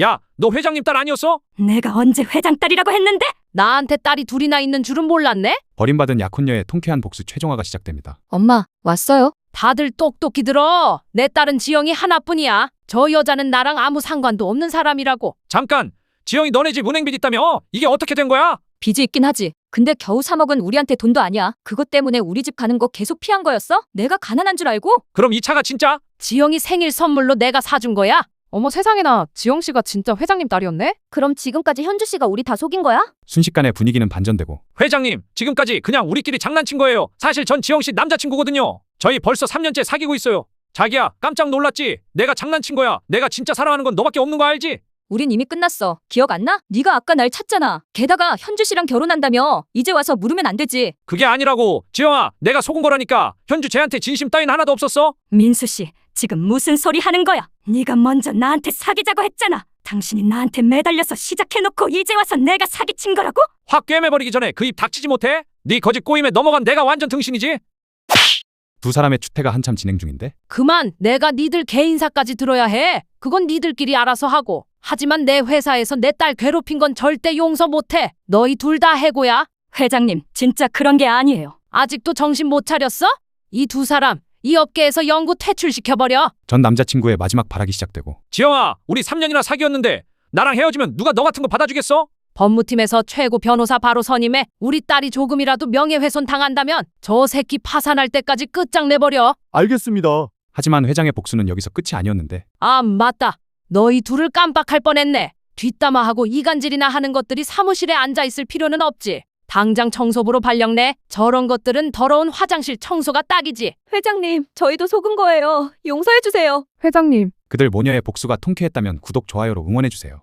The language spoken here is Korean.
야, 너 회장님 딸 아니었어? 내가 언제 회장 딸이라고 했는데? 나한테 딸이 둘이나 있는 줄은 몰랐네? 버림받은 약혼녀의 통쾌한 복수 최종화가 시작됩니다. 엄마, 왔어요? 다들 똑똑히 들어. 내 딸은 지영이 하나뿐이야. 저 여자는 나랑 아무 상관도 없는 사람이라고. 잠깐. 지영이 너네 집 은행빚 있다며? 이게 어떻게 된 거야? 빚이 있긴 하지. 근데 겨우 3억은 우리한테 돈도 아니야. 그것 때문에 우리 집 가는 거 계속 피한 거였어? 내가 가난한 줄 알고? 그럼 이 차가 진짜? 지영이 생일 선물로 내가 사준 거야. 어머 세상에나 지영 씨가 진짜 회장님 딸이었네? 그럼 지금까지 현주 씨가 우리 다 속인 거야? 순식간에 분위기는 반전되고 회장님, 지금까지 그냥 우리끼리 장난친 거예요. 사실 전 지영 씨 남자친구거든요. 저희 벌써 3년째 사귀고 있어요. 자기야, 깜짝 놀랐지? 내가 장난친 거야. 내가 진짜 사랑하는 건 너밖에 없는 거 알지? 우린 이미 끝났어. 기억 안 나? 네가 아까 날 찾잖아. 게다가 현주 씨랑 결혼한다며. 이제 와서 물으면 안 되지. 그게 아니라고. 지영아, 내가 속은 거라니까. 현주 쟤한테 진심 따윈 하나도 없었어? 민수 씨, 지금 무슨 소리 하는 거야? 네가 먼저 나한테 사귀자고 했잖아. 당신이 나한테 매달려서 시작해놓고 이제 와서 내가 사기친 거라고? 확 꿰매버리기 전에 그 입 닥치지 못해? 네 거짓 꼬임에 넘어간 내가 완전 등신이지? 두 사람의 추태가 한참 진행 중인데 그만 내가 니들 개인사까지 들어야 해. 그건 니들끼리 알아서 하고. 하지만 내 회사에서 내 딸 괴롭힌 건 절대 용서 못해. 너희 둘 다 해고야. 회장님, 진짜 그런 게 아니에요. 아직도 정신 못 차렸어? 이 두 사람 이 업계에서 영구 퇴출시켜버려. 전 남자친구의 마지막 발악이 시작되고 지영아, 우리 3년이나 사귀었는데 나랑 헤어지면 누가 너 같은 거 받아주겠어? 법무팀에서 최고 변호사 바로 선임해 우리 딸이 조금이라도 명예훼손 당한다면 저 새끼 파산할 때까지 끝장내버려. 알겠습니다. 하지만 회장의 복수는 여기서 끝이 아니었는데 아 맞다. 너희 둘을 깜빡할 뻔했네. 뒷담화하고 이간질이나 하는 것들이 사무실에 앉아 있을 필요는 없지. 당장 청소부로 발령 내. 저런 것들은 더러운 화장실 청소가 딱이지. 회장님, 저희도 속은 거예요. 용서해 주세요. 회장님 그들 모녀의 복수가 통쾌했다면 구독 좋아요로 응원해주세요.